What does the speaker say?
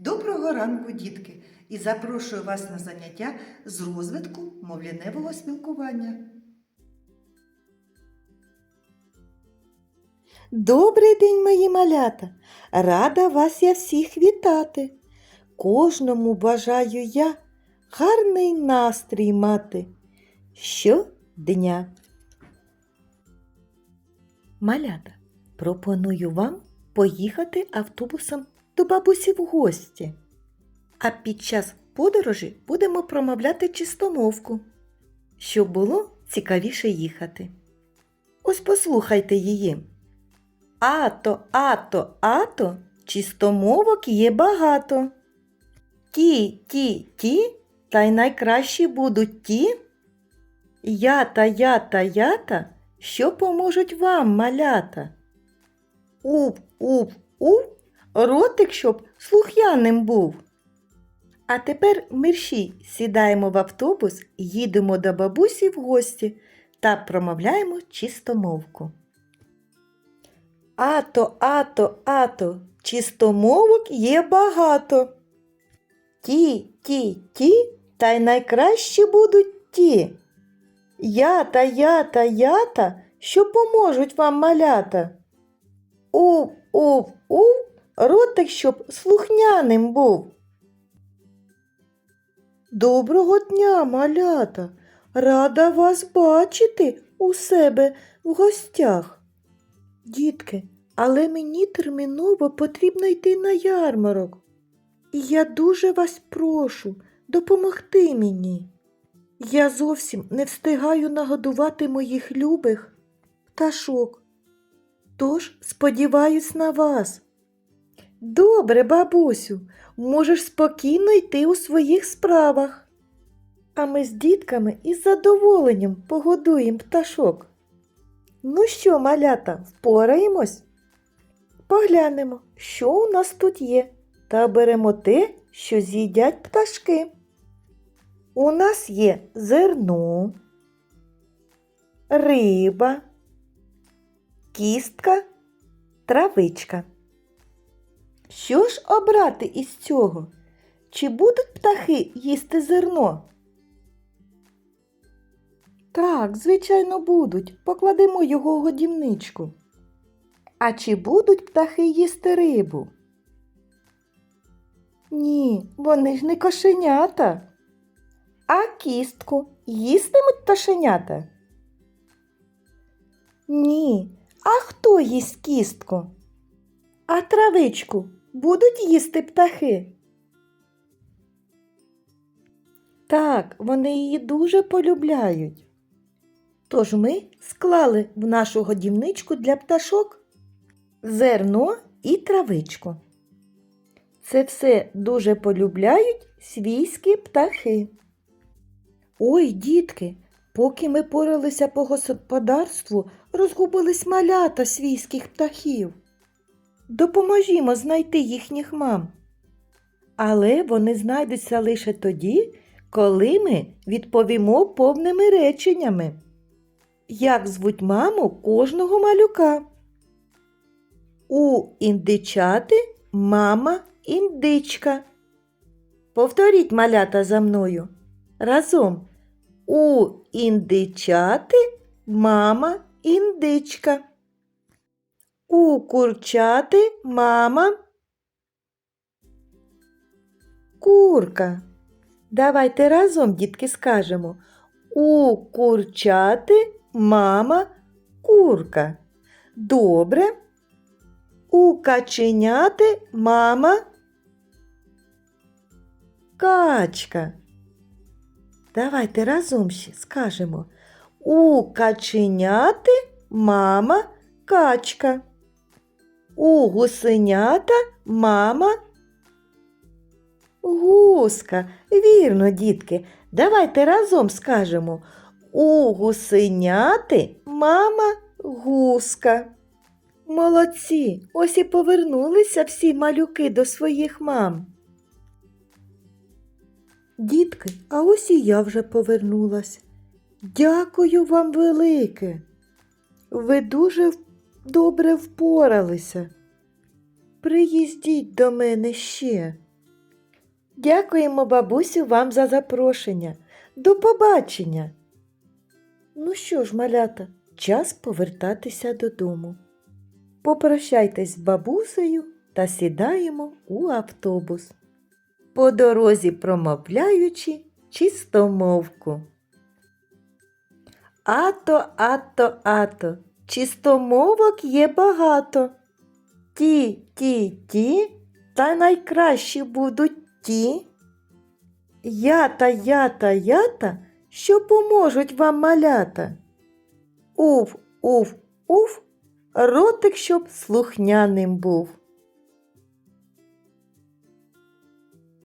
Доброго ранку, дітки! І запрошую вас на заняття з розвитку мовляневого спілкування. Добрий день, мої малята! Рада вас я всіх вітати. Кожному бажаю я гарний настрій мати щодня. Малята, пропоную вам поїхати автобусом до бабусі в гості. А під час подорожі будемо промовляти чистомовку, щоб було цікавіше їхати. Ось послухайте її. Ато, ато, ато, чистомовок є багато. Ті, ті, ті, та й найкращі будуть ті. Ята, ята, ята, що поможуть вам, малята. Уп, уп, уп, ротик, щоб слух'яним був. А тепер мерщій сідаємо в автобус, їдемо до бабусі в гості та промовляємо чистомовку. Ато, ато, ато, чистомовок є багато. Ті, ті, ті, та й найкращі будуть ті. Ята, ята, ята, що поможуть вам малята. Ув, ув, ув, ротик, щоб слухняним був. Доброго дня, малята! Рада вас бачити у себе в гостях. Дітки, але мені терміново потрібно йти на ярмарок. І я дуже вас прошу допомогти мені. Я зовсім не встигаю нагодувати моїх любих пташок. Тож сподіваюсь на вас. Добре, бабусю, можеш спокійно йти у своїх справах. А ми з дітками із задоволенням погодуємо пташок. Ну що, малята, впораємось? Поглянемо, що у нас тут є, та беремо те, що з'їдять пташки. У нас є зерно, риба, кістка, травичка. Що ж обрати із цього? Чи будуть птахи їсти зерно? Так, звичайно, будуть. Покладемо його у годівничку. А чи будуть птахи їсти рибу? Ні, вони ж не кошенята. А кістку їстимуть пташенята? Ні. А хто їсть кістку? А травичку будуть їсти птахи? Так, вони її дуже полюбляють. Тож ми склали в нашу годівничку для пташок зерно і травичку. Це все дуже полюбляють свійські птахи. Ой, дітки, поки ми поралися по господарству, розгубились малята свійських птахів. Допоможімо знайти їхніх мам. Але вони знайдуться лише тоді, коли ми відповімо повними реченнями. Як звуть маму кожного малюка? У індичати мама індичка. Повторіть малята за мною. Разом. У індичати мама індичка. У курчати мама курка. Давайте разом, дітки, скажемо. У курчати мама курка. Добре. У каченяти мама качка. Давайте разом ще скажемо. У каченяти мама качка. У гусенята мама гуска. Вірно, дітки. Давайте разом скажемо. У гусеняти мама гуска. Молодці, ось і повернулися всі малюки до своїх мам. Дітки, а ось і я вже повернулась. Дякую вам велике. Ви дуже в- добре впоралися. Приїздіть до мене ще. Дякуємо, бабусю, вам за запрошення. До побачення. Ну що ж, малята, час повертатися додому. Попрощайтесь з бабусею та сідаємо у автобус. По дорозі промовляючи чистомовку. Ато, ато, ато, чистомовок є багато. Ті, ті, ті, та найкращі будуть ті. Ята, ята, ята, що поможуть вам малята. Уф, уф, уф, ротик, щоб слухняним був.